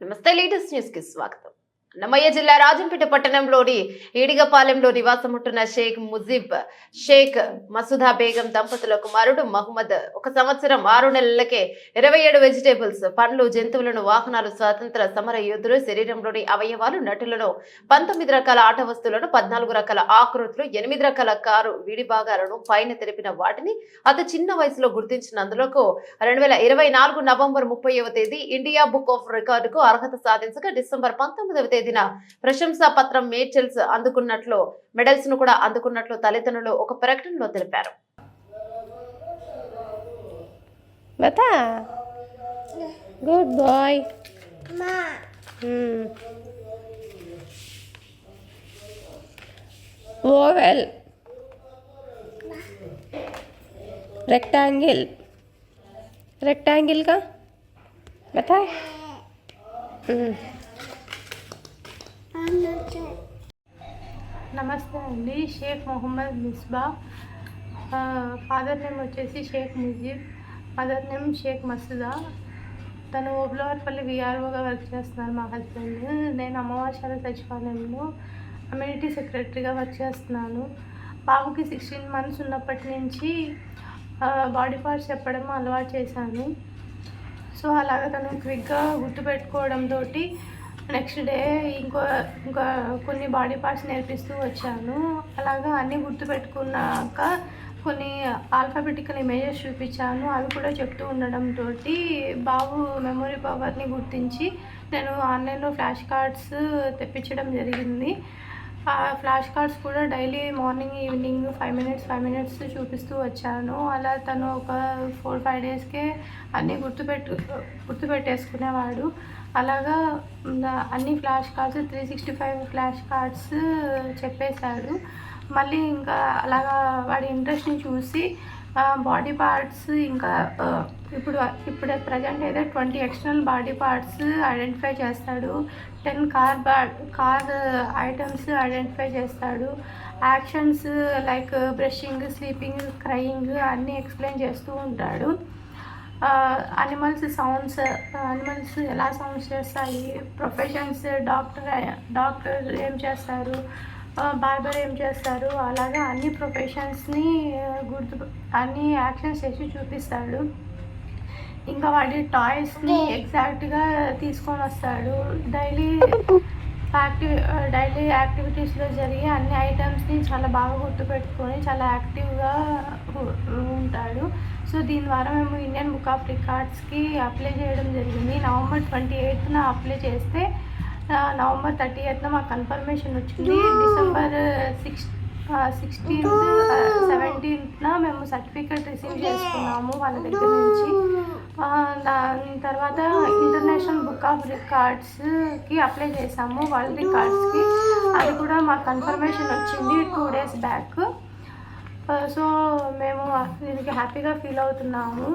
నమస్తే లేటెస్ట్ న్యూస్కి స్వాగతం అన్నమయ్య జిల్లా రాజంపేట పట్టణంలోని ఈడిగపాలెంలో నివాసముంటున్న షేక్ ముజీబ్ షేక్ మసూదా బేగం దంపతుల కుమారుడు మహమ్మద్ ఒక సంవత్సరం ఆరు నెలలకే ఇరవై ఏడు వెజిటేబుల్స్ పండ్లు జంతువులను వాహనాలు స్వాతంత్ర సమర యోధులు శరీరంలోని అవయవాలు నటులను పంతొమ్మిది రకాల ఆట వస్తువులను పద్నాలుగు రకాల ఆకృతులు ఎనిమిది రకాల కారు విడి భాగాలను పైన తెలిపిన వాటిని అతి చిన్న వయసులో గుర్తించినందులకు రెండు వేల ఇరవై నాలుగు నవంబర్ ముప్పైవ తేదీ ఇండియా బుక్ ఆఫ్ రికార్డుకు అర్హత సాధించగా డిసెంబర్ పంతొమ్మిదవ తేదీ తేదీన ప్రశంసా పత్రం మేడ్చల్స్ అందుకున్నట్లు మెడల్స్ ను కూడా అందుకున్నట్లు తల్లిదండ్రులు ఒక ప్రకటనలో తెలిపారు బతా good boy oval rectangle rectangle का बता हम्म, నమస్తే అండి షేక్ మొహమ్మద్ మిస్బా. ఫాదర్ నేమ్ వచ్చేసి Sheikh Mujeeb. Mother name Shaik Masooda. తను ఓబ్లవర్పల్లి విఆర్ఓగా వర్క్ చేస్తున్నారు మా హస్బెండ్. నేను అమ్మవాసాల సచివాలయంలో కమ్యూనిటీ సెక్రటరీగా వర్క్ చేస్తున్నాను. బాబుకి సిక్స్టీన్ మంత్స్ ఉన్నప్పటి నుంచి బాడీ పార్ట్స్ చెప్పడం అలవాటు చేశాను. సో అలాగ తను క్విక్గా గుర్తుపెట్టుకోవడంతో నెక్స్ట్ డే ఇంకో ఇంకా కొన్ని బాడీ పార్ట్స్ నేర్పిస్తూ వచ్చాను. అలాగా అన్నీ గుర్తుపెట్టుకున్నాక కొన్ని ఆల్ఫాబెటికల్ ఇమేజెస్ చూపించాను. అవి కూడా చెప్తూ ఉండడంతో బాబు మెమొరీ పవర్ని గుర్తించి నేను ఆన్లైన్లో ఫ్లాష్ కార్డ్స్ తెప్పించడం జరిగింది. ఫ్లాష్ కార్డ్స్ కూడా daily morning evening five minutes five minutes చూపిస్తూ వచ్చాను. అలా తను ఒక ఫోర్ ఫైవ్ డేస్కే అన్నీ గుర్తుపెట్టు గుర్తుపెట్టేసుకునేవాడు. అలాగా అన్ని flash cards three sixty five flash cards చెప్పేశాడు. మళ్ళీ ఇంకా అలాగా వాడి ఇంట్రెస్ట్ని చూసి బాడీ పార్ట్స్ ఇంకా ఇప్పుడు ఇప్పుడు ప్రజెంట్ అయితే twenty external body parts identify చేస్తాడు. టెన్ కార్ బా కార్ ఐటమ్స్ ఐడెంటిఫై చేస్తాడు. Actions like brushing sleeping crying అన్నీ ఎక్స్ప్లెయిన్ చేస్తూ ఉంటాడు. అనిమల్స్ సౌండ్స్ అనిమల్స్ ఎలా సౌండ్స్ చేస్తాయి? ప్రొఫెషన్స్ డాక్టర్ డాక్టర్ ఏం చేస్తారు? బార్బర్ ఏం చేస్తారు? అలాగా అన్ని ప్రొఫెషన్స్ని గుర్తు అన్ని యాక్షన్స్ చేసి చూపిస్తాడు. ఇంకా వాడి టాయ్స్ని ఎగ్జాక్ట్గా తీసుకొని వస్తాడు. డైలీ యాక్టివ్ డైలీ యాక్టివిటీస్లో జరిగే అన్ని ఐటమ్స్ని చాలా బాగా గుర్తుపెట్టుకొని చాలా యాక్టివ్గా ఉంటాడు. సో దీని ద్వారా మేము ఇండియన్ బుక్ ఆఫ్ రికార్డ్స్కి అప్లై చేయడం జరిగింది. నవంబర్ ట్వంటీ ఎయిత్న అప్లై చేస్తే నవంబర్ థర్టీ ఎయిత్న మాకు కన్ఫర్మేషన్ వచ్చింది. డిసెంబర్ సిక్స్ సిక్స్టీన్త్ సెవెంటీన్త్న మేము సర్టిఫికేట్ రిసీవ్ చేసుకున్నాము వాళ్ళ దగ్గర నుంచి. దాని తర్వాత ఇంటర్నేషనల్ బుక్ ఆఫ్ రికార్డ్స్కి అప్లై చేసాము వరల్డ్ రికార్డ్స్కి అది కూడా మాకు కన్ఫర్మేషన్ వచ్చింది టూ డేస్ బ్యాక్. సో మేము దీనికి హ్యాపీగా ఫీల్ అవుతున్నాము.